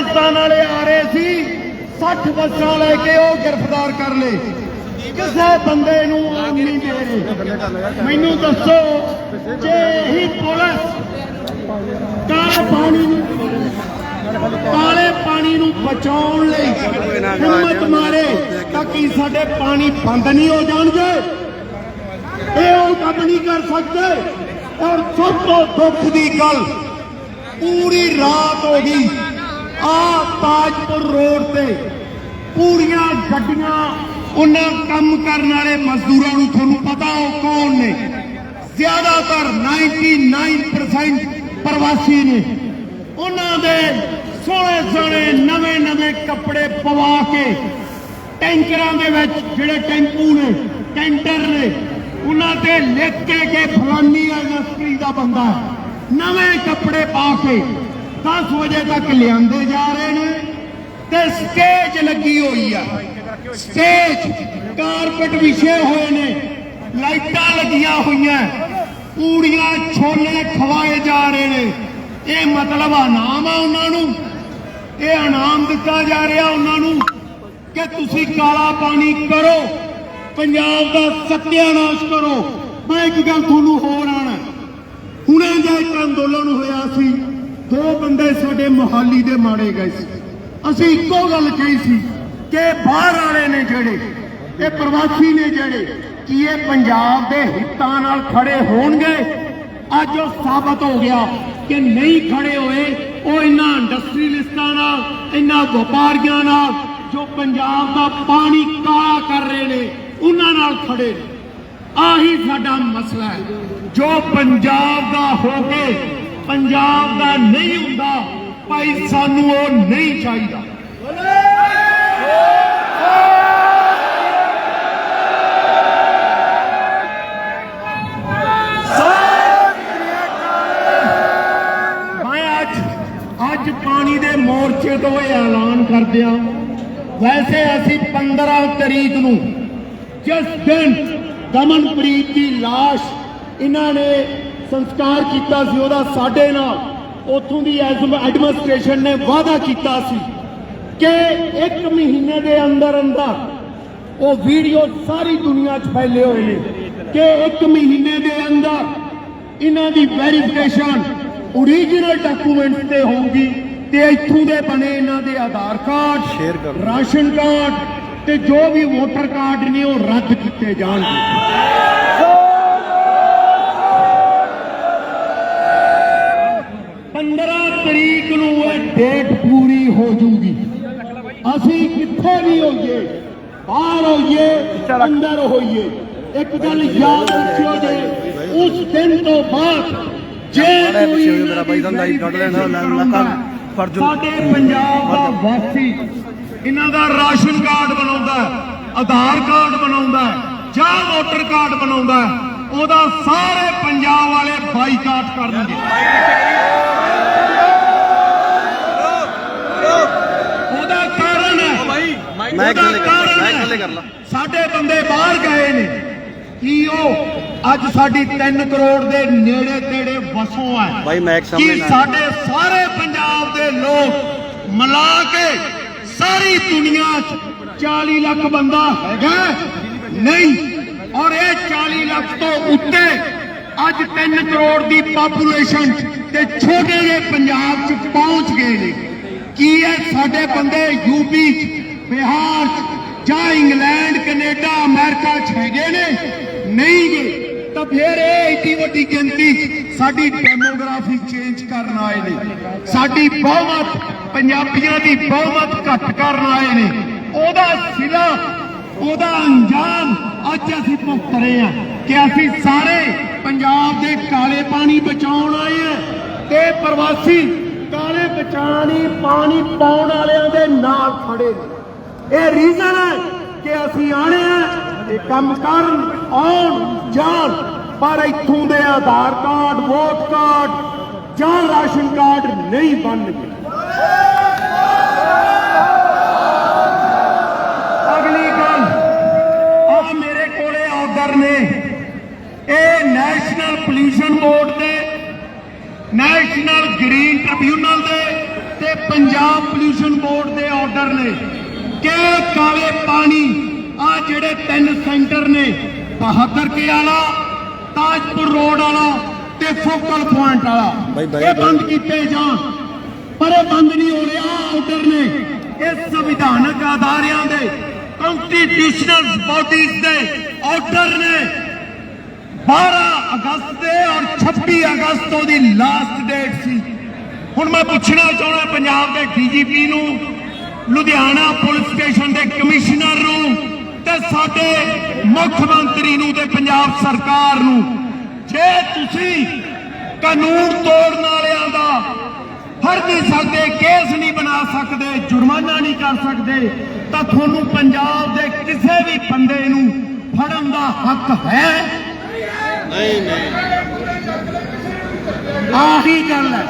ਪਾਕਿਸਤਾਨ ਵਾਲੇ ਆ ਰਹੇ ਸੀ 60 ਬੱਸਾਂ ਲੈ ਕੇ ਉਹ ਗ੍ਰਿਫਤਾਰ ਕਰ ਲਏ। ਕਿਸੇ ਬੰਦੇ ਨੂੰ ਆਮ ਨਹੀਂ ਦੇ ਰਹੇ ਮੈਨੂੰ ਦੱਸੋ, ਜੇ ਹੀ ਪੁਲਿਸ ਕਾਲੇ ਪਾਣੀ ਨੂੰ ਕਾਲੇ ਪਾਣੀ ਨੂੰ ਬਚਾਉਣ ਲਈ ਹਿੰਮਤ ਮਾਰੇ, ਤਾਂ ਕੀ ਸਾਡੇ ਪਾਣੀ ਬੰਦ ਨਹੀਂ ਹੋ ਜਾਣਗੇ? ਇਹ ਉਹ ਕੰਮ ਨਹੀਂ ਕਰ ਸਕਦੇ। ਔਰ ਸਭ ਤੋਂ ਦੁੱਖ ਦੀ ਗੱਲ, ਪੂਰੀ ਰਾਤ ਹੋ ਗਈ। ਆ ਤਾਜਪੁਰ ਰੋਡ ਤੇ ਪੂਰੀਆਂ ਗੱਡੀਆਂ ਉਹਨਾਂ ਕੰਮ ਕਰਨ ਵਾਲੇ ਮਜ਼ਦੂਰਾਂ ਨੂੰ ਤੁਹਾਨੂੰ ਪਤਾ ਉਹ ਕੌਣ ਨੇ। ਜ਼ਿਆਦਾਤਰ 99% ਪ੍ਰਵਾਸੀ ਨੇ। ਉਹਨਾਂ ਦੇ ਸੋਹਣੇ ਸੋਹਣੇ ਨਵੇਂ ਨਵੇਂ ਕੱਪੜੇ ਪਵਾ ਕੇ ਟੈਂਕਰਾਂ ਦੇ ਵਿੱਚ ਜਿਹੜੇ ਟੈਂਪੂ ਨੇ ਕੈਂਟਰ ਨੇ, ਉਹਨਾਂ ਤੇ ਲਿਖ ਕੇ ਕਿ ਫਲਾਨੀ ਇੰਡਸਟਰੀ ਦਾ ਬੰਦਾ ਨਵੇਂ ਕੱਪੜੇ ਪਾ ਕੇ 10 ਵਜੇ ਤੱਕ ਲਿਆਂਦੇ ਜਾ ਰਹੇ ਨੇ ਤੇ ਸਟੇਜ ਲੱਗੀ ਹੋਈ ਆ। ਸਟੇਜ ਕਾਰਪਟ ਵਿਛੇ ਹੋਏ ਨੇ, ਲਾਈਟਾਂ ਲੱਗੀਆਂ ਹੋਈਆਂ, ਪੂੜੀਆਂ ਛੋਲੇ ਖਵਾਏ ਜਾ ਰਹੇ ਨੇ। ਇਹ ਮਤਲਬ ਇਨਾਮ ਆ ਉਹਨਾਂ ਨੂੰ। ਇਹ ਇਨਾਮ ਦਿੱਤਾ ਜਾ ਰਿਹਾ ਉਹਨਾਂ ਨੂੰ ਕਿ ਤੁਸੀਂ ਕਾਲਾ ਪਾਣੀ ਕਰੋ, ਪੰਜਾਬ ਦਾ ਸੱਤਿਆਨਾਸ਼ ਕਰੋ। ਮੈਂ ਇੱਕ ਗੱਲ ਤੁਹਾਨੂੰ ਹੋਰ ਆਣਾ। ਹੁਣੇ ਜੇ ਇੱਕ ਅੰਦੋਲਨ ਹੋਇਆ ਸੀ ਦੋ ਬੰਦੇ ਸਾਡੇ ਮੁਹਾਲੀ ਦੇ ਮਾਰੇ ਗਏ ਸੀ। ਅਸੀਂ ਇੱਕੋ ਗੱਲ ਕਹੀ ਸੀ ਕਿ ਬਾਹਰ ਵਾਲੇ ਨੇ ਜਿਹੜੇ, ਇਹ ਪ੍ਰਵਾਸੀ ਨੇ ਜਿਹੜੇ, ਕੀ ਇਹ ਪੰਜਾਬ ਦੇ ਹਿੱਤਾਂ ਨਾਲ ਖੜੇ ਹੋਣਗੇ? ਅੱਜ ਉਹ ਸਾਬਤ ਹੋ ਗਿਆ ਕਿ ਨਹੀਂ ਖੜੇ ਹੋਏ, ਉਹ ਇਹਨਾਂ ਇੰਡਸਟਰੀਲਿਸਟਾਂ ਨਾਲ, ਇਹਨਾਂ ਵਪਾਰੀਆਂ ਨਾਲ, ਜੋ ਪੰਜਾਬ ਦਾ ਪਾਣੀ ਕਾਲਾ ਕਰ ਰਹੇ ਨੇ, ਉਹਨਾਂ ਨਾਲ ਖੜੇ ਨੇ। ਆਹੀ ਸਾਡਾ ਮਸਲਾ ਹੈ। ਜੋ ਪੰਜਾਬ ਦਾ ਹੋ ਕੇ ਪੰਜਾਬ ਦਾ ਨਹੀਂ ਹੁੰਦਾ, ਭਾਈ ਸਾਨੂੰ ਉਹ ਨਹੀਂ ਚਾਹੀਦਾ। ਮੈਂ ਅੱਜ ਅੱਜ ਪਾਣੀ ਦੇ ਮੋਰਚੇ ਤੋਂ ਇਹ ਐਲਾਨ ਕਰਦੇ ਹਾਂ ਵੈਸੇ ਅਸੀਂ 15 ਤਰੀਕ ਨੂੰ ਜਿਸ ਦਿਨ ਦਮਨਪ੍ਰੀਤ ਦੀ লাশ ਇਹਨਾਂ ਨੇ ਸੰਸਕਾਰ ਕੀਤਾ ਸੀ ਉਹਦਾ ਸਾਡੇ ਨਾਲ ਉੱਥੋਂ ਦੀ ਐਡਮਿਨਿਸਟ੍ਰੇਸ਼ਨ ਨੇ ਵਾਅਦਾ ਕੀਤਾ ਸੀ ਕਿ ਇੱਕ ਮਹੀਨੇ ਦੇ ਅੰਦਰ ਅੰਦਰ ਉਹ ਵੀਡੀਓ ਸਾਰੀ ਦੁਨੀਆ 'ਚ ਫੈਲੇ ਹੋਏ ਨੇ ਕਿ ਇੱਕ ਮਹੀਨੇ ਦੇ ਅੰਦਰ ਇਹਨਾਂ ਦੀ ਵੈਰੀਫਿਕੇਸ਼ਨ ਓਰੀਜਨਲ ਡਾਕੂਮੈਂਟਸ ਤੇ ਹੋਊਗੀ ਤੇ ਇੱਥੋਂ ਦੇ ਬਣੇ ਇਹਨਾਂ ਦੇ ਆਧਾਰ ਕਾਰਡ ਰਾਸ਼ਨ ਕਾਰਡ ਤੇ ਜੋ ਵੀ ਵੋਟਰ ਕਾਰਡ ਨੇ ਉਹ ਰੱਦ ਕੀਤੇ ਜਾਣਗੇ। ਡੇਟ ਪੂਰੀ ਹੋ ਜੂਗੀ। ਅਸੀਂ ਕਿੱਥੇ ਵੀ ਹੋਈਏ ਬਾਹਰ ਹੋਈਏ ਅੰਦਰ ਹੋਈਏ ਇੱਕ ਗੱਲ ਯਾਦ ਰੱਖਿਓ ਜੇ ਉਸ ਦਿਨ ਤੋਂ ਬਾਅਦ ਜੇ ਕੋਈ ਮੇਰਾ ਬਾਈ ਦਾ ਲਾਈਟ ਕੱਢ ਲੈਣਾ, ਲਾ- ਲੱਕਾਂ ਫੜ ਜੂ। ਸਾਡੇ ਪੰਜਾਬ ਦਾ ਵਾਸੀ ਇਹਨਾਂ ਦਾ ਰਾਸ਼ਨ ਕਾਰਡ ਬਣਾਉਂਦਾ ਆਧਾਰ ਕਾਰਡ ਬਣਾਉਂਦਾ ਜਾਂ ਵੋਟਰ ਕਾਰਡ ਬਣਾਉਂਦਾ ਉਹਦਾ ਸਾਰੇ ਪੰਜਾਬ ਵਾਲੇ ਬਾਈਕਾਟ ਕਰਨਗੇ ਉਹਦਾ ਕਾਰਨ ਹੈ ਮੈਂ ਕਰ ਮੈਂ ਕਰ ਲਾ। ਸਾਡੇ ਬੰਦੇ ਬਾਹਰ ਗਏ ਨੇ। ਕੀ ਉਹ ਅੱਜ ਸਾਡੀ 3 ਕਰੋੜ ਦੇ ਨੇੜੇ ਤੇੜੇ ਵਸੋਂ ਹੈ? ਬਾਈ ਮੈਕ ਸਾਹਮਣੇ ਕੀ ਸਾਡੇ ਸਾਰੇ ਪੰਜਾਬ ਦੇ ਲੋਕ ਮਿਲਾ ਕੇ ਸਾਰੀ ਦੁਨੀਆ 'ਚ 40 ਲੱਖ ਬੰਦਾ ਹੈਗਾ? ਨਹੀਂ। ਔਰ ਇਹ 40 ਲੱਖ ਤੋਂ ਉੱਤੇ ਅੱਜ 3 ਕਰੋੜ ਦੀ ਪਾਪੂਲੇਸ਼ਨ ਤੇ ਛੋਟੇ ਜਿਹੇ ਪੰਜਾਬ 'ਚ ਪਹੁੰਚ ਗਏ ਨੇ। ਕੀ ਇਹ ਸਾਡੇ ਬੰਦੇ ਯੂਪੀ 'ਚ ਬਿਹਾਰ ਜਾਂ ਇੰਗਲੈਂਡ ਕੈਨੇਡਾ ਅਮਰੀਕਾ 'ਚ ਹੈਗੇ ਨੇ ਨਹੀਂ ਗੇ ਤਾਂ ਫਿਰ ਇਹ ਏਡੀ ਵੱਡੀ ਗਿਣਤੀ ਸਾਡੀ ਡੈਮੋਗ੍ਰਾਫੀ ਚੇਂਜ ਕਰਨ ਆਏ ਨੇ ਸਾਡੀ ਬਹੁਮਤ ਪੰਜਾਬੀਆਂ ਦੀ ਬਹੁਮਤ ਘੱਟ ਕਰਨ ਆਏ ਨੇ ਉਹਦਾ ਸਿਲਾ ਉਹਦਾ ਅੰਜਾਮ ਅੱਜ ਅਸੀਂ ਭੁਗਤ ਰਹੇ ਹਾਂ ਕਿ ਅਸੀਂ ਸਾਰੇ ਪੰਜਾਬ ਦੇ ਕਾਲੇ ਪਾਣੀ ਬਚਾਉਣ ਆਏ ਹਾਂ ਤੇ ਪ੍ਰਵਾਸੀ ਕਾਲੇ ਬਚਾਣੀ ਪਾਣੀ ਪਾਉਣ ਵਾਲਿਆਂ ਦੇ ਨਾਲ ਖੜੇ ਨੇ ਇਹ ਰੀਜ਼ਨ ਹੈ ਕਿ ਅਸੀਂ ਆਣੇ ਆ ਇਹ ਕੰਮ ਕਰਨ ਆਉਣ ਜਾਣ, ਪਰ ਇੱਥੋਂ ਦੇ ਆਧਾਰ ਕਾਰਡ ਵੋਟ ਕਾਰਡ ਜਾਂ ਰਾਸ਼ਨ ਕਾਰਡ ਨਹੀਂ ਬਣਨਗੇ ਅਗਲੀ ਗੱਲ ਆ ਮੇਰੇ ਕੋਲੇ ਆਰਡਰ ਨੇ। ਇਹ ਨੈਸ਼ਨਲ ਪੋਲੂਸ਼ਨ ਬੋਰਡ ਦੇ ਨੈਸ਼ਨਲ ਗ੍ਰੀਨ ਟ੍ਰਿਬਿਊਨਲ ਦੇ ਤੇ ਪੰਜਾਬ ਪੋਲਿਊਸ਼ਨ ਬੋਰਡ ਦੇ ਆਰਡਰ ਨੇ। ਕਿ ਕਾਲੇ ਪਾਣੀ ਆ ਜਿਹੜੇ ਤਿੰਨ ਸੈਂਟਰ ਨੇ ਬਹਾਦਰ ਕੇ ਵਾਲਾ ਤਾਜਪੁਰ ਰੋਡ ਵਾਲਾ ਤੇ ਫੋਕਲ ਪੁਆਇੰਟ ਵਾਲਾ। ਇਹ। ਬੰਦ ਕੀਤੇ ਜਾਣ ਪਰ ਇਹ ਬੰਦ ਨਹੀਂ ਹੋ ਰਿਹਾ ਆਰਡਰ ਨੇ। ਇਹ ਸੰਵਿਧਾਨਕ ਅਦਾਰਿਆਂ ਦੇ ਕੰਸਟੀਟਿਊਸ਼ਨਲ ਬਾਡੀਜ਼ ਦੇ ਆਰਡਰ ਨੇ। 12 ਅਗਸਤ ਦੇ ਔਰ 26 ਅਗਸਤ ਉਹਦੀ ਲਾਸਟ ਡੇਟ ਸੀ। ਹੁਣ ਮੈਂ ਪੁੱਛਣਾ ਚਾਹੁੰਦਾ ਪੰਜਾਬ ਦੇ ਡੀਜੀਪੀ ਨੂੰ ਲੁਧਿਆਣਾ ਪੁਲਿਸ ਸਟੇਸ਼ਨ ਦੇ ਕਮਿਸ਼ਨਰ ਨੂੰ ਤੇ ਸਾਡੇ ਮੁੱਖ ਮੰਤਰੀ ਨੂੰ ਤੇ ਪੰਜਾਬ ਸਰਕਾਰ ਨੂੰ। ਜੇ ਤੁਸੀਂ ਕਾਨੂੰਨ ਤੋੜਨ ਵਾਲਿਆਂ ਦਾ ਫੜ ਨਹੀਂ ਸਕਦੇ ਕੇਸ ਨਹੀਂ ਬਣਾ ਸਕਦੇ, ਜੁਰਮਾਨਾ ਨਹੀਂ ਕਰ ਸਕਦੇ, ਤਾਂ ਤੁਹਾਨੂੰ ਪੰਜਾਬ ਦੇ ਕਿਸੇ ਵੀ ਬੰਦੇ ਨੂੰ ਫੜਨ ਦਾ ਹੱਕ ਹੈ? ਆਹੀ ਗੱਲ ਹੈ।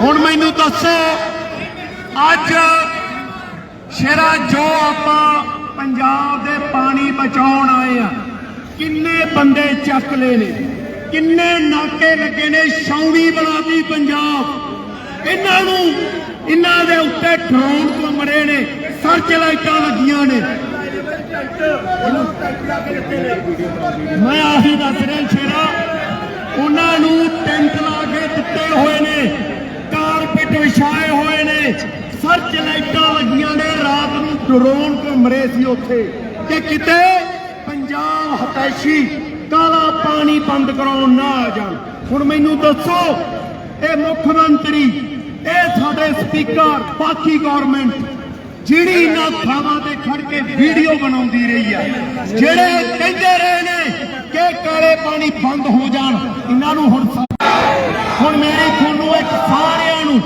ਹੁਣ ਮੈਨੂੰ ਦੱਸੋ। ਅੱਜ ਸ਼ੇਰਾ ਜੋ ਆਪਾਂ ਪੰਜਾਬ ਦੇ ਪਾਣੀ ਬਚਾਉਣ ਆਏ ਆ, ਕਿੰਨੇ ਬੰਦੇ ਚੱਕ ਲਏ ਨੇ, ਕਿੰਨੇ ਨਾਕੇ ਲੱਗੇ ਨੇ ਸ਼ੌਂਗੀ ਬਣਾਤੀ ਪੰਜਾਬ। ਇਹਨਾਂ ਨੂੰ, ਇਹਨਾਂ ਦੇ ਉੱਤੇ ਡਰੋਨ ਕਮਰੇ ਨੇ, ਸਰਚ ਲਾਈਟਾਂ ਲੱਗੀਆਂ ਨੇ। ਮੈਂ ਆਹੀ ਦੱਸ ਰਿਹਾ, ਸ਼ੇਰਾ ਉਹਨਾਂ ਨੂੰ ਟੈਂਟ ਲਾ ਕੇ ਦਿੱਤੇ ਹੋਏ ਨੇ ਕਾਰਪੇਟ ਵਿਛਾਏ ਹੋਏ ਨੇ ਸਰਚ ਲਾਈਟਾਂ ਲੱਗੀਆਂ ਨੇ ਰਾਤ ਨੂੰ ਡਰੋਨ ਘੁੰਮ ਰਹੇ ਸੀ ਉੱਥੇ ਕਿ ਕਿਤੇ ਪੰਜਾਬ ਹਤੈਸ਼ੀ ਕਾਲਾ ਪਾਣੀ ਬੰਦ ਕਰਾਉਣ ਨਾ ਆ ਜਾਣ। ਹੁਣ ਮੈਨੂੰ ਦੱਸੋ, ਇਹ ਮੁੱਖ ਮੰਤਰੀ, ਇਹ ਸਾਡੇ ਸਪੀਕਰ, ਬਾਕੀ ਗਵਰਨਮੈਂਟ ਜਿਹੜੀ ਇਹਨਾਂ ਥਾਵਾਂ ਤੇ ਖੜ ਕੇ ਵੀਡੀਓ ਬਣਾਉਂਦੀ ਰਹੀ ਆ, ਜਿਹੜੇ ਕਹਿੰਦੇ ਰਹੇ ਨੇ ਕਿ ਕਾਲੇ ਪਾਣੀ ਬੰਦ ਹੋ ਜਾਣ, ਇਹਨਾਂ ਨੂੰ ਹੁਣ ਹੁਣ ਮੇਰੀ ਤੁਹਾਨੂੰ ਇੱਕ ਸਾਰਿਆਂ ਨੂੰ,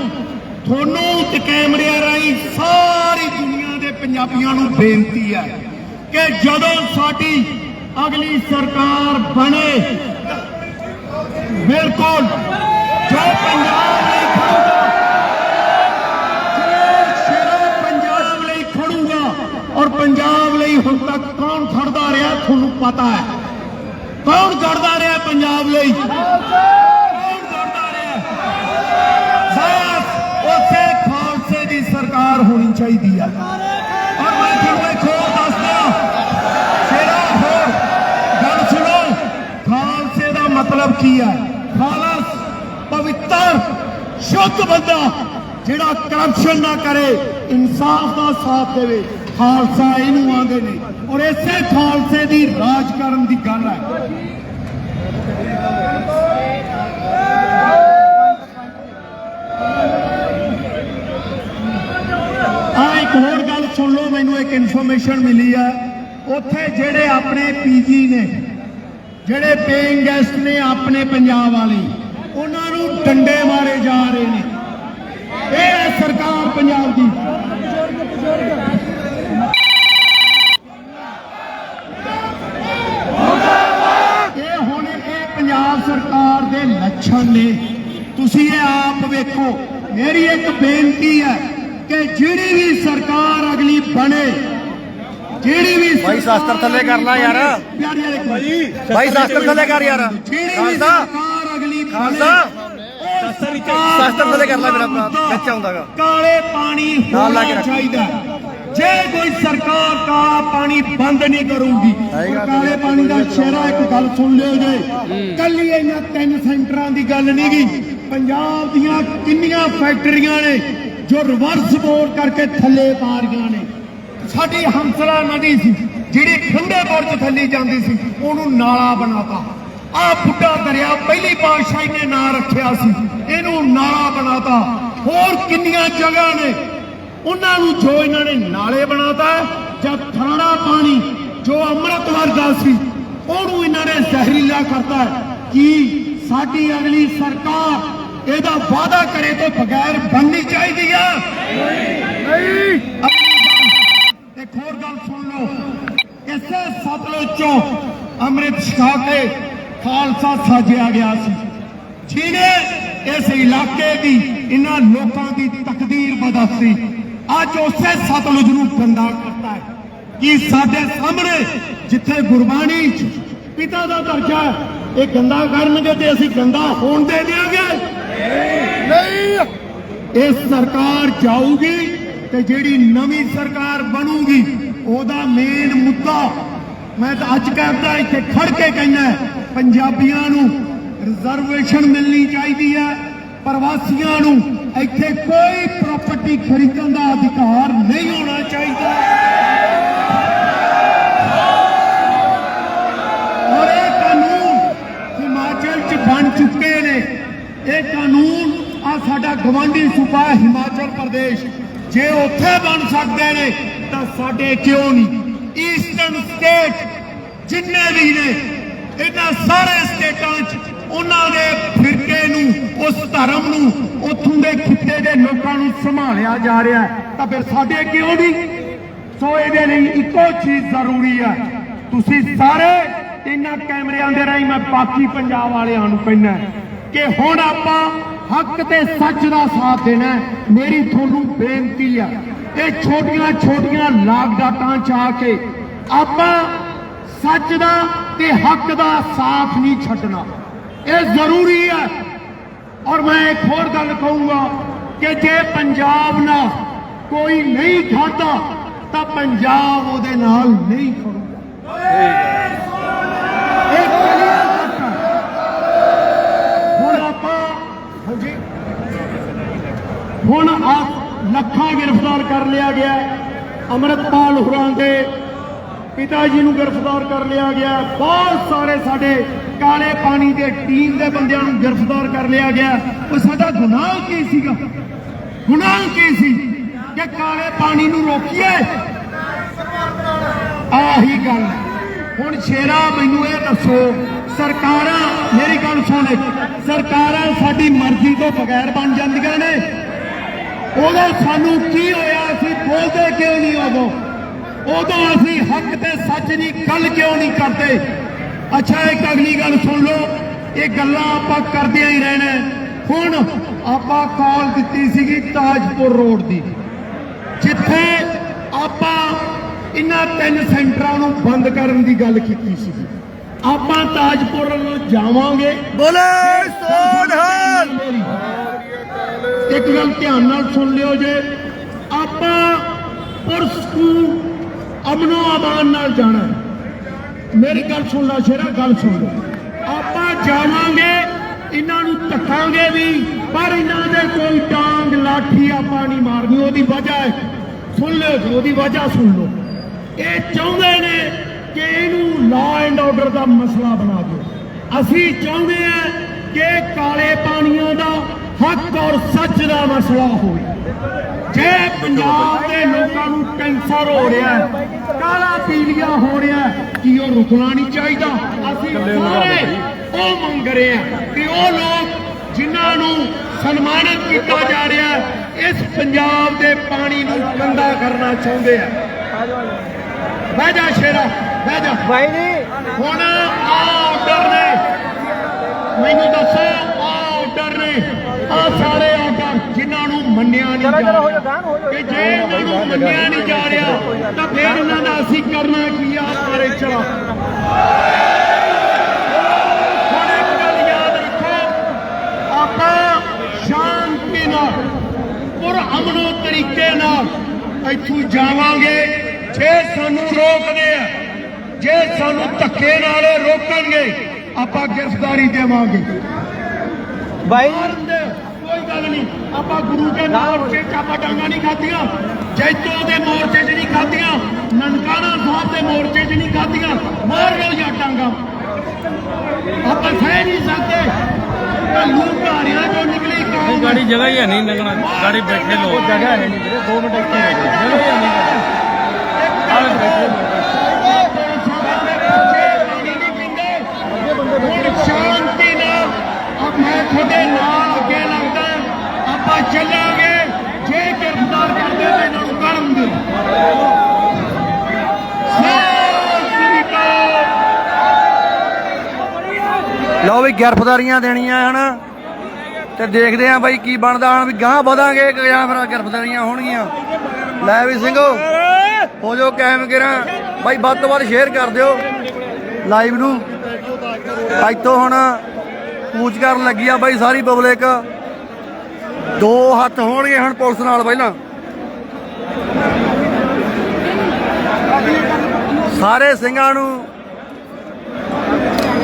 ਤੁਹਾਨੂੰ ਤੇ ਕੈਮਰਿਆਂ ਰਾਹੀਂ ਸਾਰੀ ਦੁਨੀਆ ਪੰਜਾਬੀਆਂ ਨੂੰ ਬੇਨਤੀ ਹੈ ਕਿ ਜਦੋਂ ਸਾਡੀ ਅਗਲੀ ਸਰਕਾਰ ਬਣੇ ਬਿਲਕੁਲ ਜੋ ਪੰਜਾਬ ਲਈ ਖੜੂਗਾ ਸ਼ੇਰਾ ਪੰਜਾਬ ਲਈ ਖੜੂਗਾ ਔਰ ਪੰਜਾਬ ਲਈ ਹੁਣ ਤੱਕ ਕੌਣ ਖੜਦਾ ਰਿਹਾ ਤੁਹਾਨੂੰ ਪਤਾ ਹੈ ਕੌਣ ਖੜਦਾ ਰਿਹਾ ਪੰਜਾਬ ਲਈ ਕੌਣ ਖੜਦਾ ਰਿਹਾ ਬਸ ਉੱਥੇ ਖਾਲਸੇ ਦੀ ਸਰਕਾਰ ਹੋਣੀ ਚਾਹੀਦੀ ਹੈ ਔਰ ਮੈਂ ਤੁਹਾਨੂੰ ਇੱਕ ਹੋਰ ਦੱਸਦਾ ਸ਼ੇਰਾ ਹੋਰ ਗੱਲ ਸੁਣੋ ਖਾਲਸੇ ਦਾ ਮਤਲਬ ਕੀ ਹੈ? ਖਾਲਸ, ਪਵਿੱਤਰ, ਸ਼ੁੱਧ ਬੰਦਾ ਜਿਹੜਾ ਕਰਪਸ਼ਨ ਨਾ ਕਰੇ, ਇਨਸਾਫ ਦਾ ਸਾਥ ਦੇਵੇ। ਖਾਲਸਾ ਇਹਨੂੰ ਆਂਦੇ ਨੇ। ਔਰ ਇਸੇ ਖਾਲਸੇ ਦੀ ਰਾਜ ਕਰਨ ਦੀ ਗੱਲ ਹੈ। ਆ ਇੱਕ ਹੋਰ ਗੱਲ ਸੁਣ ਲਓ, ਮੈਨੂੰ ਇੱਕ ਇਨਫੋਰਮੇਸ਼ਨ ਮਿਲੀ ਆ ਉੱਥੇ ਜਿਹੜੇ ਆਪਣੇ ਪੀਜੀ ਨੇ ਜਿਹੜੇ ਪੇਇੰਗ ਗੈਸਟ ਨੇ ਆਪਣੇ ਪੰਜਾਬ ਵਾਲੇ, ਉਹਨਾਂ ਨੂੰ ਡੰਡੇ ਮਾਰੇ ਜਾ ਰਹੇ ਨੇ। ਇਹ ਹੈ ਸਰਕਾਰ ਪੰਜਾਬ ਦੀ। ਇਹ ਹੁਣ ਇਹ ਪੰਜਾਬ ਸਰਕਾਰ ਦੇ ਲੱਛਣ ਨੇ। ਤੁਸੀਂ ਇਹ ਆਪ ਵੇਖੋ। ਮੇਰੀ ਇੱਕ ਬੇਨਤੀ ਹੈ ਕਿ ਜਿਹੜੀ ਵੀ ਸਰਕਾਰ ਅਗਲੀ ਬਣੇ ਜਿਹੜੀ ਵੀ ਭਾਈ ਸ਼ਾਸਤਰ ਥੱਲੇ ਕਰ ਲਾ ਯਾਰ। ਭਾਈ ਭਾਈ ਸ਼ਾਸਤਰ ਥੱਲੇ ਕਰ ਯਾਰ ਖਾਲਸਾ ਸਰਕਾਰ ਅਗਲੀ ਬਣੇ, ਖਾਲਸਾ। ਸ਼ਾਸਤਰ ਥੱਲੇ ਕਰ ਲੈ ਮੇਰਾ ਭਰਾ, ਵਿੱਚ ਆਉਂਦਾ ਗਾ। ਕਾਲੇ ਪਾਣੀ ਹੋਣਾ। ਚਾਹੀਦਾ। ਜੇ ਕੋਈ ਸਰਕਾਰ ਕਾਲਾ ਪਾਣੀ ਬੰਦ ਨਹੀਂ ਕਰੂਗੀ ਕਾਲੇ ਪਾਣੀ ਦਾ ਸ਼ੇਰਾ ਇੱਕ ਗੱਲ ਸੁਣ ਲਿਓ ਜੇ ਕੱਲੀ ਇਹਨਾਂ ਤਿੰਨ ਸੈਂਟਰਾਂ ਦੀ ਗੱਲ ਨਹੀਂ ਗੀ ਪੰਜਾਬ ਦੀਆਂ ਕਿੰਨੀਆਂ ਫੈਕਟਰੀਆਂ ਨੇ ਜੋ ਰਿਵਰਸ ਬੋਰ ਕਰਕੇ ਥੱਲੇ ਮਾਰੀਆਂ ਨੇ ਸਾਡੀ ਹੰਸਲਾ ਨਦੀ ਸੀ ਜਿਹੜੀ ਠੰਡੇ ਬੁਰਜ ਥੱਲੇ ਜਾਂਦੀ ਸੀ ਉਹਨੂੰ ਨਾਲਾ ਬਣਾਤਾ। ਆ ਬੁੱਢਾ ਦਰਿਆ ਪਹਿਲੀ ਪਾਤਸ਼ਾਹੀ ਨੇ ਨਾਂ ਰੱਖਿਆ ਸੀ ਇਹਨੂੰ ਨਾਲਾ ਬਣਾਤਾ। ਹੋਰ ਕਿੰਨੀਆਂ ਜਗ੍ਹਾ ਨੇ? ਉਹਨਾਂ ਨੂੰ ਜੋ ਇਹਨਾਂ ਨੇ ਨਾਲੇ ਬਣਾਤਾ ਜਦ ਥਾਣਾ ਪਾਣੀ ਜੋ ਅੰਮ੍ਰਿਤ ਵਰਗਾ ਸੀ ਉਹਨੂੰ ਇਹਨਾਂ ਨੇ ਜ਼ਹਿਰੀਲਾ ਕਰਤਾ। ਕੀ ਸਾਡੀ ਅਗਲੀ ਸਰਕਾਰ ਇਹਦਾ ਵਾਅਦਾ ਕਰੇ ਤੋਂ ਬਗੈਰ ਬਣਨੀ ਚਾਹੀਦੀ ਹੈ ਨਹੀਂ। ਇੱਕ ਹੋਰ ਗੱਲ ਸੁਣ ਲਓ। ਇਸੇ ਸਤਲੁਜ ਚੋਂ ਅੰਮ੍ਰਿਤ ਛਕਾ ਕੇ ਖਾਲਸਾ ਸਾਜਿਆ ਗਿਆ ਸੀ। ਜਿਹਨੇ ਇਸ ਇਲਾਕੇ ਦੀ ਇਹਨਾਂ ਲੋਕਾਂ ਦੀ ਤਕਦੀਰ ਬਦਲਤੀ। ਅੱਜ ਉਸੇ ਸਤਲੁਜ ਨੂੰ ਗੰਦਾ ਕਰਤਾ ਹੈ। ਕਿ ਸਾਡੇ ਸਾਹਮਣੇ ਜਿੱਥੇ ਗੁਰਬਾਣੀ ਪਿਤਾ ਦਾ ਦਰਜਾ ਇਹ ਗੰਦਾ ਕਰਨਗੇ ਤੇ ਅਸੀਂ ਗੰਦਾ ਹੋਣ ਦੇ ਦਿਆਂਗੇ? ਨਹੀਂ। ਇਹ ਸਰਕਾਰ ਜਾਊਗੀ ਤੇ ਜਿਹੜੀ ਨਵੀਂ ਸਰਕਾਰ ਬਣੂਗੀ, ਉਹਦਾ ਮੇਨ ਮੁੱਦਾ ਮੈਂ ਤਾਂ ਅੱਜ ਕਹਿੰਦਾ, ਇੱਥੇ ਖੜ ਕੇ ਕਹਿੰਦਾ ਪੰਜਾਬੀਆਂ ਨੂੰ ਰਿਜ਼ਰਵੇਸ਼ਨ ਮਿਲਣੀ ਚਾਹੀਦੀ ਹੈ, ਪ੍ਰਵਾਸੀਆਂ ਨੂੰ ਇੱਥੇ ਕੋਈ ਪ੍ਰਾਪਰਟੀ ਖਰੀਦਣ ਦਾ ਅਧਿਕਾਰ ਨਹੀਂ ਹੋਣਾ ਚਾਹੀਦਾ। ਔਰ ਇਹ ਕਾਨੂੰਨ ਹਿਮਾਚਲ 'ਚ ਬਣ ਚੁੱਕੇ ਨੇ। ਇਹ ਕਾਨੂੰਨ ਆ ਸਾਡਾ ਗਵਾਂਢੀ ਸੂਬਾ ਹੈ ਹਿਮਾਚਲ ਪ੍ਰਦੇਸ਼। ਜੇ ਉੱਥੇ ਬਣ ਸਕਦੇ ਨੇ, ਤਾਂ ਸਾਡੇ ਕਿਉਂ ਨਹੀਂ? ਈਸਟਰਨ ਸਟੇਟ ਜਿੰਨੇ ਵੀ ਨੇ, ਇਹਨਾਂ ਸਾਰੇ ਸਟੇਟਾਂ 'ਚ ਉਹਨਾਂ ਦੇ ਫਿਰਕੇ ਨੂੰ, ਉਸ ਧਰਮ ਨੂੰ, ਉੱਥੋਂ ਦੇ ਖਿੱਤੇ ਦੇ ਲੋਕਾਂ ਨੂੰ ਸੰਭਾਲਿਆ ਜਾ ਰਿਹਾ ਤਾਂ ਫਿਰ ਸਾਡੇ ਕਿਉਂ ਨਹੀਂ? ਸੋ ਇਹਦੇ ਲਈ ਇੱਕੋ ਚੀਜ਼ ਜ਼ਰੂਰੀ ਹੈ ਤੁਸੀਂ ਸਾਰੇ ਇਹਨਾਂ ਕੈਮਰਿਆਂ ਦੇ ਰਾਹੀਂ ਮੈਂ ਬਾਕੀ ਪੰਜਾਬ ਵਾਲਿਆਂ ਨੂੰ ਕਹਿੰਦਾ ਕਿ ਹੁਣ ਆਪਾਂ ਹੱਕ ਤੇ ਸੱਚ ਦਾ ਸਾਥ ਦੇਣਾ ਮੇਰੀ ਤੁਹਾਨੂੰ ਬੇਨਤੀ ਆ, ਇਹ ਛੋਟੀਆਂ ਛੋਟੀਆਂ ਲਾਗ ਡਾਟਾਂ ਚ ਆ ਕੇ ਆਪਾਂ ਸੱਚ ਦਾ ਤੇ ਹੱਕ ਦਾ ਸਾਥ ਨਹੀਂ ਛੱਡਣਾ। ਇਹ ਜ਼ਰੂਰੀ ਹੈ ਔਰ ਮੈਂ ਇੱਕ ਹੋਰ ਗੱਲ ਕਹੂੰਗਾ ਕਿ ਜੇ ਪੰਜਾਬ ਨਾਲ ਕੋਈ ਨਹੀਂ ਖਾਦਾ, ਤਾਂ ਪੰਜਾਬ ਉਹਦੇ ਨਾਲ ਨਹੀਂ ਖੜੂਗਾ ਇਹ clear ਕੱਟ ਹੈ। ਹੁਣ ਆਪਾਂ ਹਾਂਜੀ ਹੁਣ ਆ ਲੱਖਾਂ ਗ੍ਰਿਫਤਾਰ ਕਰ ਲਿਆ ਗਿਆ ਹੈ। ਅੰਮ੍ਰਿਤਪਾਲ ਹੁਰਾਂ ਦੇ ਪਿਤਾ ਜੀ ਨੂੰ ਗ੍ਰਿਫਤਾਰ ਕਰ ਲਿਆ ਗਿਆ ਬਹੁਤ ਸਾਰੇ ਸਾਡੇ ਕਾਲੇ ਪਾਣੀ ਦੇ ਟੀਮ ਦੇ ਬੰਦਿਆਂ ਨੂੰ ਗ੍ਰਿਫਤਾਰ ਕਰ ਲਿਆ ਗਿਆ ਉਹ ਸਾਡਾ ਗੁਨਾਹ ਕੀ ਸੀਗਾ? ਗੁਨਾਹ ਕੀ ਸੀ? ਕਿ ਕਾਲੇ ਪਾਣੀ ਨੂੰ ਰੋਕੀਏ? ਆਹੀ ਗੱਲ। ਹੁਣ ਸ਼ੇਰਾ, ਮੈਨੂੰ ਇਹ ਦੱਸੋ, ਸਰਕਾਰਾਂ, ਮੇਰੀ ਗੱਲ ਸੁਣ। ਸਰਕਾਰਾਂ ਸਾਡੀ ਮਰਜ਼ੀ ਤੋਂ ਬਗੈਰ ਬਣ ਜਾਂਦੀਆਂ ਨੇ। ਉਦੋਂ ਸਾਨੂੰ ਕੀ ਹੋਇਆ? ਅਸੀਂ ਬੋਲਦੇ ਕਿਉਂ ਨਹੀਂ ਉਦੋਂ? ਉਦੋਂ ਅਸੀਂ ਹੱਕ ਤੇ ਸੱਚ ਦੀ ਗੱਲ ਕਿਉਂ ਨਹੀਂ ਕਰਦੇ? ਅੱਛਾ ਇੱਕ ਅਗਲੀ ਗੱਲ ਸੁਣ ਲਓ। ਇਹ ਗੱਲਾਂ ਆਪਾਂ ਕਰਦਿਆਂ ਹੀ ਰਹਿਣਾ। ਹੁਣ ਆਪਾਂ ਕਾਲ ਦਿੱਤੀ ਸੀਗੀ ਤਾਜਪੁਰ ਰੋਡ ਦੀ। ਜਿੱਥੇ ਆਪਾਂ ਇਹਨਾਂ ਤਿੰਨ ਸੈਂਟਰਾਂ ਨੂੰ ਬੰਦ ਕਰਨ ਦੀ ਗੱਲ ਕੀਤੀ ਸੀ ਆਪਾਂ ਤਾਜਪੁਰ ਨੂੰ ਜਾਵਾਂਗੇ। ਬੋਲੇ ਸੋਨਹਾਲ ਇੱਕ ਗੱਲ ਧਿਆਨ ਨਾਲ ਸੁਣ ਲਿਓ ਜੇ ਆਪਾਂ ਪੁਰਸ ਨੂੰ ਅਮਨੋ ਅਮਾਨ ਨਾਲ ਜਾਣਾ ਮੇਰੀ ਗੱਲ ਸੁਣ ਲੈ ਸ਼ੇਰਾ, ਗੱਲ ਸੁਣ ਲਓ ਆਪਾਂ ਜਾਵਾਂਗੇ, ਇਹਨਾਂ ਨੂੰ ਧੱਕਾਂਗੇ ਵੀ, ਪਰ ਇਹਨਾਂ ਦੇ ਕੋਈ ਟਾਂਗ, ਲਾਠੀ ਆਪਾਂ ਨਹੀਂ ਮਾਰਨੀ, ਉਹਦੀ ਵਜ੍ਹਾ ਹੈ। ਸੁਣ ਲਿਓ ਜੀ, ਉਹਦੀ ਵਜ੍ਹਾ ਸੁਣ ਲਓ। ਇਹ ਚਾਹੁੰਦੇ ਨੇ ਕਿ ਇਹਨੂੰ ਲਾ ਐਂਡ ਆਰਡਰ ਦਾ ਮਸਲਾ ਬਣਾ ਦਿਓ। ਅਸੀਂ ਚਾਹੁੰਦੇ ਹਾਂ ਕਿ ਕਾਲੇ ਪਾਣੀਆਂ ਦਾ ਹੱਕ ਔਰ ਸੱਚ ਦਾ ਮਸਲਾ ਹੋਵੇ। ਜੇ ਪੰਜਾਬ ਦੇ ਲੋਕਾਂ ਨੂੰ ਕੈਂਸਰ ਹੋ ਰਿਹਾ ਹੈ ਕਾਲਾ ਪੀਲੀਆ ਹੋ ਰਿਹਾ ਕੀ ਉਹ ਰੁਕਣਾ ਨਹੀਂ ਚਾਹੀਦਾ? ਅਸੀਂ ਸਾਰੇ ਉਹ ਮੰਗ ਰਹੇ ਹਾਂ ਕਿ ਉਹ ਲੋਕ ਜਿਨ੍ਹਾਂ ਨੂੰ ਸਨਮਾਨਿਤ ਕੀਤਾ ਜਾ ਰਿਹਾ ਇਸ ਪੰਜਾਬ ਦੇ ਪਾਣੀ ਨੂੰ ਗੰਦਾ ਕਰਨਾ ਚਾਹੁੰਦੇ ਆ। ਬਹਿ ਜਾ ਸ਼ੇਰਾ ਬਹਿ ਜਾ। ਭਾਈ ਜੀ। ਹੁਣ ਆ ਆਰਡਰ ਨੇ। ਮੈਨੂੰ ਦੱਸੋ ਆ ਆਰਡਰ ਨੇ। ਆ ਸਾਰੇ ਆਰਡਰ ਜਿਨ੍ਹਾਂ ਨੂੰ ਮੰਨਿਆ ਨਹੀਂ ਜਾ ਰਿਹਾ। ਕਿ ਜੇ ਇਹਨਾਂ ਨੂੰ ਮੰਨਿਆ ਨਹੀਂ ਜਾ ਰਿਹਾ ਤਾਂ ਫਿਰ ਇਹਨਾਂ ਦਾ ਅਸੀਂ ਕਰਨਾ ਕੀ ਆ? ਸਾਰੇ ਚਲਾ ਸ਼ਾਂਤੀ ਨਾਲ ਪੁਰ ਅਮਨੋ ਤਰੀਕੇ ਨਾਲ ਇੱਥੋਂ ਜਾਵਾਂਗੇ ਜੇ ਸਾਨੂੰ ਰੋਕਦੇ ਆ ਜੇ ਸਾਨੂੰ ਧੱਕੇ ਨਾਲ ਰੋਕਣਗੇ ਆਪਾਂ ਗ੍ਰਿਫਤਾਰੀ ਦੇਵਾਂਗੇ। ਦੇ ਕੋਈ ਗੱਲ ਨਹੀਂ। ਆਪਾਂ ਗੁਰੂ ਦੇ ਮੋਰਚੇ ਚ ਆਪਾਂ ਡਾਂਗਾ ਨਹੀਂ ਖਾਧੀਆਂ ਜੈਤੋ ਦੇ ਮੋਰਚੇ 'ਚ ਨਹੀਂ ਖਾਧੀਆਂ ਨਨਕਾਣਾ ਸਾਹਿਬ ਦੇ ਮੋਰਚੇ 'ਚ ਨਹੀਂ ਖਾਧੀਆਂ ਮਾਰ ਲਓ ਜਾਂ ਡਾਂਗਾ। ਆਪਾਂ ਸਹਿ ਨਹੀਂ ਸਕਦੇ। ਕੱਲੂ ਘਾਰਿਆਂ ਚੋਂ ਨਿਕਲੀ ਕੌਮ ਗਾੜੀ ਜਗ੍ਹਾ ਹੀ ਹੈ ਨਹੀਂ ਲੱਗਣਾ ਗਾੜੀ ਬੈਠੇ ਲੋਕ। ਜਗ੍ਹਾ ਹੈ ਨਹੀਂ ਵੀਰੇ 2 ਮਿੰਟ ਇੱਥੇ ਗਏ ਜਗ੍ਹਾ ਹੀ ਹੈ ਨਹੀਂ। ਮੈਂ ਤੁਹਾਡੇ ਨਾਲ ਅੱਗੇ ਲੱਗਦਾ ਆਪਾਂ ਚੱਲਾਂਗੇ। ਜੇ ਗ੍ਰਿਫਤਾਰ ਕਰਦੇ ਤੇ ਇਹਨਾਂ ਨੂੰ ਕਰਨਗੇ ਲਓ ਵੀ ਗ੍ਰਿਫਤਾਰੀਆਂ ਦੇਣੀਆਂ ਹਨ। ਤੇ ਦੇਖਦੇ ਆਂ ਬਾਈ ਕੀ ਬਣਦਾ ਹਣ ਵੀ ਗਾਂ ਵਧਾਂਗੇ ਜਾਂ ਫਿਰ ਗ੍ਰਿਫਤਾਰੀਆਂ ਹੋਣਗੀਆਂ। ਲੈ ਵੀ ਸਿੰਘੋ, ਹੋ ਜੋ ਕਾਇਮ ਕਿਰਾਂ ਬਾਈ ਵੱਧ ਤੋਂ ਵੱਧ ਸ਼ੇਅਰ ਕਰ ਦਿਓ। ਲਾਈਵ ਨੂੰ। ਇੱਥੋਂ ਹੁਣ ਕੂਚ ਕਰਨ ਲੱਗੀ ਆ ਬਾਈ ਸਾਰੀ ਪਬਲਿਕ। ਦੋ ਹੱਥ ਹੋਣਗੇ ਹੁਣ ਪੁਲਿਸ ਨਾਲ ਪਹਿਲਾਂ। ਸਾਰੇ ਸਿੰਘਾਂ ਨੂੰ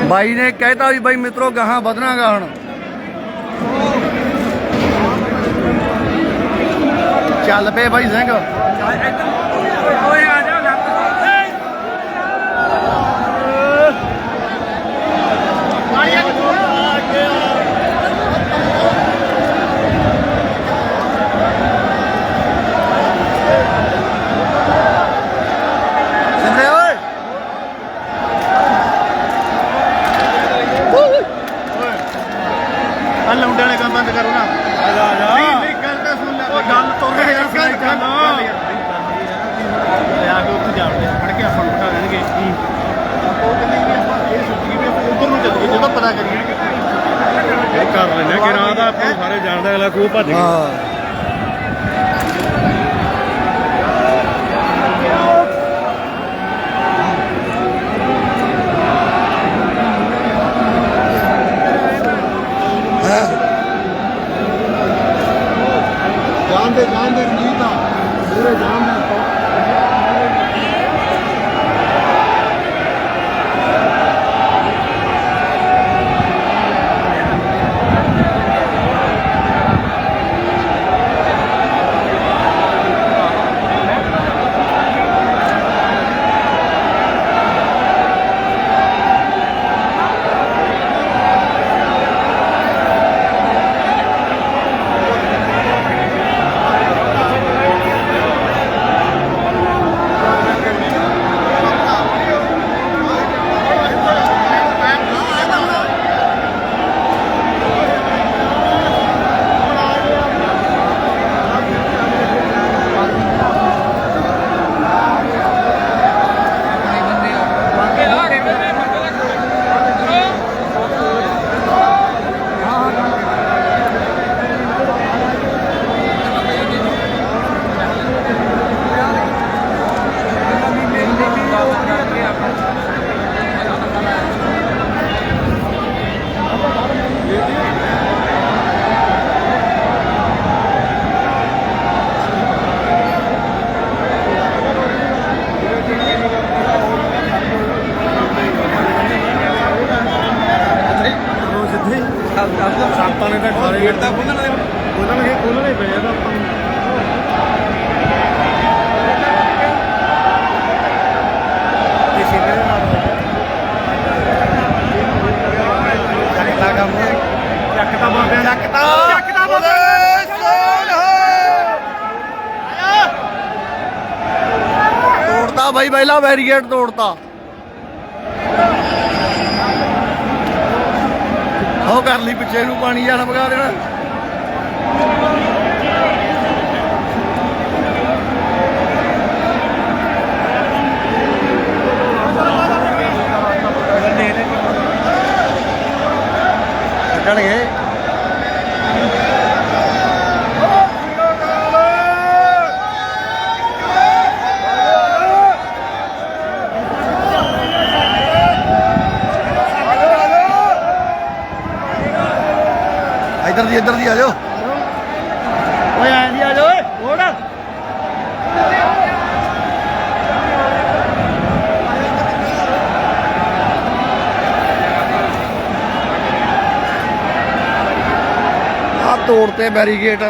ਬਾਈ ਨੇ ਕਹਿਤਾ ਵੀ ਬਾਈ ਮਿੱਤਰੋ ਗਾਹਾਂ ਵਧਣਾਗਾ ਹੁਣ। ਚੱਲ ਪਏ ਬਾਈ ਸਿੰਘ। ਓਏ ਆ ਜਾ ਸਿੰਦੇ ਓਏ ਆ ਲੌਂਡੇ ਵਾਲੇ ਕੰਮ ਬੰਦ ਕਰੋ ਨਾ ਆ ਜਾ ਆ ਜਾ ਨਹੀਂ ਨਹੀਂ ਗੱਲ ਤਾਂ ਸੁਣ ਲੈ ਉਹ ਗੱਲ ਤੋਂ ਰਿਹਾ ਯਾਰ ਗੱਲ ਕਰ ਲਿਆ ਕੇ ਉੱਥੇ ਜਾਣਦੇ ਫੜ ਕੇ ਆਪਾਂ ਨੂੰ ਬਿਠਾ ਦੇਣਗੇ ਉਹ ਕਹਿੰਦੇ ਵੀ ਆਪਾਂ ਇਹ ਸੋਚੀਏ ਵੀ ਆਪਾਂ ਉੱਧਰ ਨੂੰ ਚੱਲੀਏ ਜਦੋਂ ਪਤਾ ਕਰੀਏ ਕਿ ਇਹ ਕਰ ਲੈਣਾ ਕਿ ਰਾਹ ਦਾ ਆਪਾਂ ਸਾਰੇ ਜਾਣਦਾ ਅਗਲਾ ਖੂਹ ਭੱਜ ਗਿਆ। ਹਾਂ ਜਾਣ ਦੇ ਜਾਣ ਦੇ ਰਣਜੀਤ ਆ ਪੂਰੇ ਜਾਣ ਦੇ ਸਾਪਾਂ ਨੇ ਤਾਂ ਖਾਰੇ ਗੇਟ ਤਾਂ ਖੋਲਣਗੇ ਖੋਲਣਗੇ ਖੋਲਣੇ ਪਏ ਆ ਤਾਂ ਆਪਾਂ ਨੂੰ ਚੱਕਤਾ ਕੰਮ ਚੱਕਤਾ ਚੱਕਤਾ ਚੱਕਤਾ ਤੋੜਤਾ ਬਾਈ, ਪਹਿਲਾ ਬੈਰੀਗੇਡ ਤੋੜਤਾ। ਹੋ ਕਰ ਲਈ ਪਿੱਛੇ ਨੂੰ ਪਾਣੀ ਜਾਣਾ ਵਗਾ ਦੇਣਾ। ਕੱਢਣਗੇ। ਦੀ ਇੱਧਰ ਦੀ ਆ ਜਾਓ। ਓਏ ਆਂ ਦੀ ਆ ਜਾਓ ਓਏ ਓੜ ਆ ਤੋੜਤੇ ਬੈਰੀਗੇਟ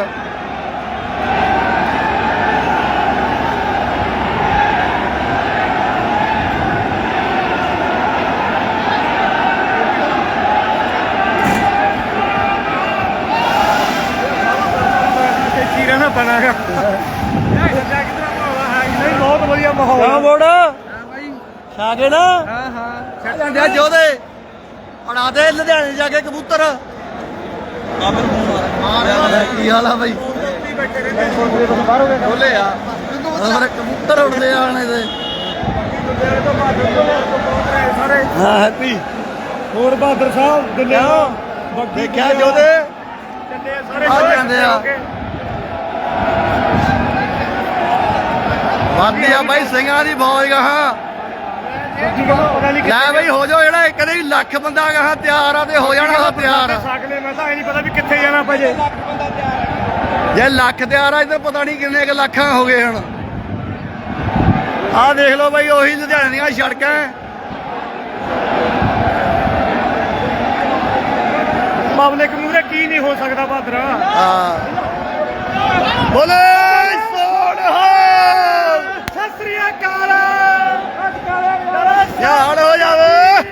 ਚੀਰਾ ਨਾ ਬਣਾਗਾ ਨਹੀਂ ਬਹੁਤ ਵਧੀਆ ਮਾਹੌਲ ਹਾਂ ਮੋੜ ਛਾਗੇ ਨਾ। ਹਾਂ ਹਾਂ। ਜਾਂਦੇ ਆ ਜੋਦੇ ਉਡਾ ਦੇ ਲੁਧਿਆਣੇ ਜਾ ਕੇ ਕਬੂਤਰ। ਆ ਫਿਰ ਕੀ ਹਾਲ ਆ ਬਾਈ? ਖੋਲੇ ਆ। ਹੋਰ ਕਬੂਤਰ ਉੜਦੇ ਆਣੇ ਦੇ ਹਾਂ ਹੈਪੀ। ਹੋਰ ਬਹਾਦਰ ਸਾਹਿਬ ਦਿਲਿਆ ਦੇਖਿਆ ਜੋਦੇ ਆ। ਜਾਂਦੇ ਆ। ਵਾਦੀ ਆ ਬਾਈ ਸਿੰਘਾਂ ਦੀ ਫੌਜ ਗਾਹਾਂ ਨਹੀਂ ਲੈ ਬਈ ਹੋ ਜਾਓ ਜਿਹੜਾ ਕਦੇ ਵੀ ਲੱਖ ਬੰਦਾ ਗਾਹਾਂ ਤਿਆਰ ਆ ਤੇ ਹੋ ਜਾਣਾ ਉਹ ਤਿਆਰ ਸਕਲੇ ਮੈਂ ਤਾਂ ਇਹ ਨਹੀਂ ਪਤਾ ਵੀ ਕਿੱਥੇ ਜਾਣਾ ਜੇ ਲੱਖ ਤੇ ਆ ਇਧਰ ਪਤਾ ਨਹੀਂ ਕਿੰਨੇ ਕੁ ਲੱਖਾਂ ਹੋ ਗਏ ਹੁਣ। ਆਹ ਦੇਖ ਲਓ ਬਾਈ ਉਹੀ ਲੁਧਿਆਣੇ ਦੀਆਂ ਸੜਕਾਂ। ਪਬਲਿਕ ਮੂਹਰੇ ਕੀ ਨਹੀਂ ਹੋ ਸਕਦਾ ਬਾਦਰਾ ਹਾਂ। ਬੋਲੇ ਸੋਨਹਾ ਸਤਿ ਸ੍ਰੀ ਅਕਾਲ ਯਾਰ ਹੋ ਜਾਵੇ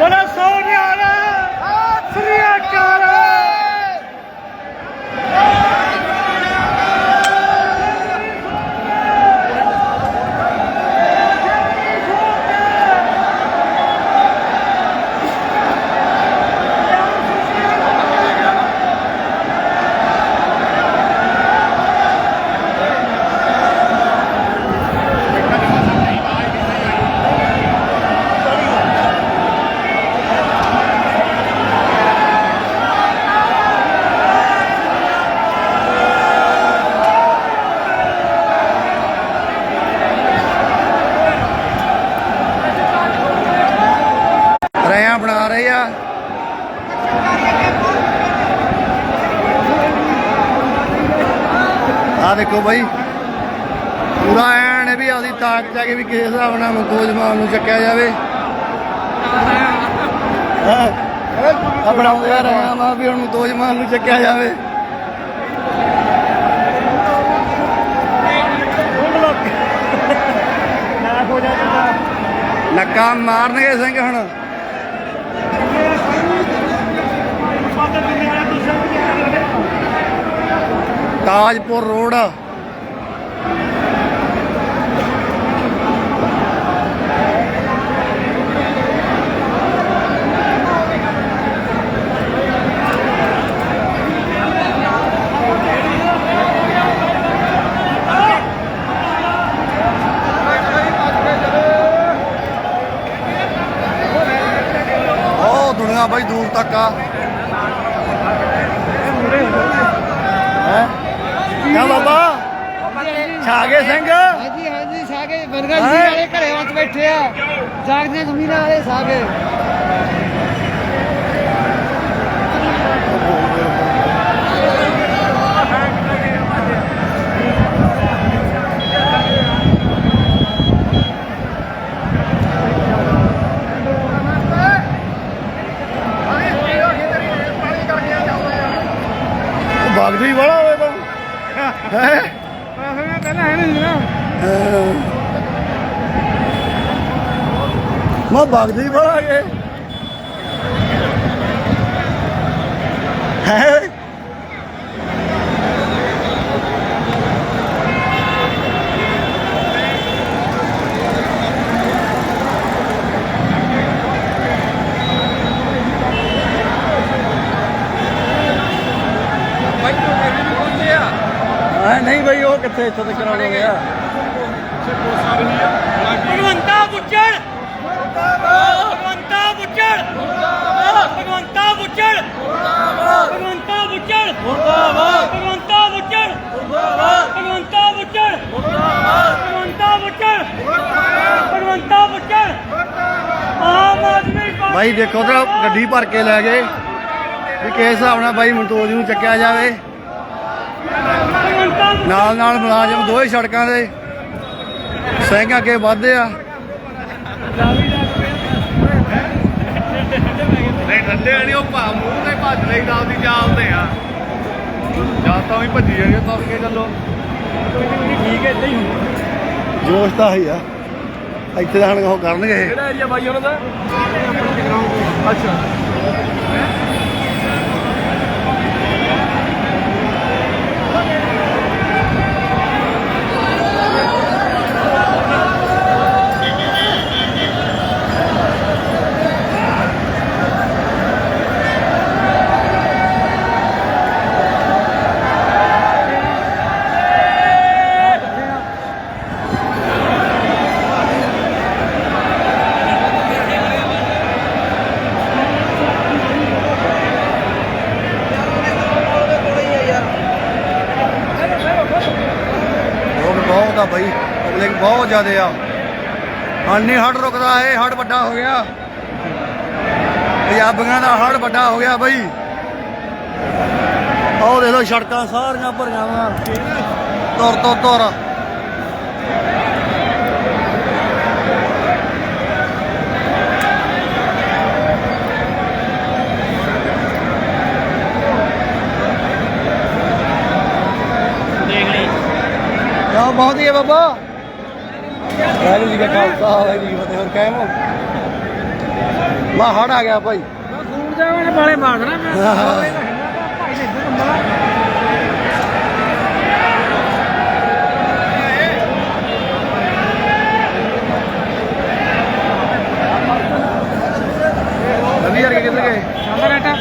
ਬੜਾ ਸੋਹਣਿਆ ਸਤਿ ਸ੍ਰੀ ਅਕਾਲ ਦੇਖੋ ਬਾਈ। ਪੂਰਾ ਐਨ ਵੀ ਆਦੀ ਤਾਕਤ ਆ ਕੇ ਵੀ ਕਿਸੇ ਹਿਸਾਬ ਨਾਲ ਮਕੋਜ ਮਾਲ ਨੂੰ ਚੱਕਿਆ ਜਾਵੇ। ਆ ਬਣਾਉਂਦੇ ਆ ਰਿਆਂ ਮਾ ਵੀ ਹੁਣ ਮਕੋਜ ਮਾਲ ਨੂੰ ਚੱਕਿਆ ਜਾਵੇ। ਨਾ ਹੋ ਜਾਂਦਾ ਨੱਕਾ ਮਾਰਨਗੇ ਸਿੰਘ ਹੁਣ ਪਤਾ ਨਹੀਂ ਆ ਤੁਸੀਂ ਕੀ ਕਰ ਰਹੇ ਹੋ ਤਾਜਪੁਰ ਰੋਡ। ਉਹ ਦੁਨੀਆ ਬਾਈ ਦੂਰ ਤੱਕ ਆ। ਕਿਆ ਬਾਬਾ? ਛਾਗੇ ਸਿੰਘ? ਹਾਂਜੀ ਹਾਂਜੀ ਸਾਗੇ ਬਰਗਰ ਜੀ ਵਾਲੇ ਘਰੇ ਵਿੱਚ ਬੈਠੇ ਆ। ਜਾਗਦੇ ਜ਼ਮੀਨਾਂ ਵਾਲੇ ਸਾਗੇ। ਇੱਥੇ ਤੱਕ ਹੋ ਗਿਆ। ਭਗਵੰਤਾ ਬੁੱਚੜ! ਭਗਵੰਤਾ ਬੁੱਚੜ! ਭਗਵੰਤਾ ਬੁੱਚੜ! ਭਗਵੰਤਾ ਬੁੱਚੜ! ਭਗਵੰਤਾ ਬੁੱਚੜ! ਭਗਵੰਤਾ ਬੁੱਚੜ! ਭਗਵੰਤਾ ਬੁੱਚੜ! ਭਗਵੰਤਾ ਬੁੱਚੜ! ਆਮ ਆਦਮੀ ਭਾਈ ਦੇਖੋ ਤਾਂ ਗੱਡੀ ਭਰ ਕੇ ਲੈ ਗਏ। ਵੀ ਕਿਸ ਹਿਸਾਬ ਨਾਲ ਬਾਈ ਮਨਤੋਜ ਨੂੰ ਚੱਕਿਆ ਜਾਵੇ। ਨਾਲ ਨਾਲ ਮੁਲਾਜ਼ਮ ਦੋਹੇ ਸੜਕਾਂ ਦੇ ਸਿੰਘ ਅੱਗੇ ਵੱਧਦੇ ਆ। ਨਹੀਂ ਠੰਡੇ ਨਹੀਂ ਉਹ ਭਾ ਮੂੰਹ ਤੇ ਭੱਜ ਲਈ ਦਾ ਉਹਦੀ ਜਾਲ ਤੇ ਆ। ਜਾਂ ਤਾਂ ਵੀ ਭੱਜੀ ਤੁਰ ਕੇ ਚੱਲੋ। ਠੀਕ ਹੈ ਜੋਸ਼ ਤਾਂ ਹੀ ਆ। ਇੱਥੇ ਤਾਂ ਹੁਣ ਉਹ ਕਰਨਗੇ। ਕਿਹੜਾ ਏਰੀਆ ਬਾਈ ਉਹਨਾਂ ਦਾ? ਅੱਛਾ। ਜ਼ਿਆਦੇ ਆ। ਹੁਣ ਨਹੀਂ ਹੜ ਰੁਕਦਾ ਇਹ ਹੜ ਵੱਡਾ ਹੋ ਗਿਆ। ਪੰਜਾਬੀਆਂ ਦਾ ਹੜ ਵੱਡਾ ਹੋ ਗਿਆ ਬਾਈ। ਆਹ ਦੇਖ ਲਓ ਸੜਕਾਂ ਸਾਰੀਆਂ ਭਰੀਆਂ ਵਾ। ਤੁਰ ਤੁਰ ਤੁਰ ਬਹੁਤ ਹੀ ਹੈ ਬਾਬਾ। ਵਾਹਿਗੁਰੂ ਜੀ ਕਾ ਖਾਲਸਾ ਵਾਹਿਗੁਰੂ ਜੀ ਕੀ ਫਤਿਹ ਹੋਰ ਕਾਇਮ ਹੋ ਮਾ ਹੜ ਆ ਗਿਆ ਭਾਈ ਸੂਰ ਜਾਵੇ ਨੇ ਬਾਲੇ ਮਾਰ ਦੇਣਾ ਮੈਂ ਭਾਈ ਦੇ ਇੱਧਰ ਕੰਬਲਾ ਕਿੱਧਰ ਗਏ ਸਾਡਾ ਰੇਟਾ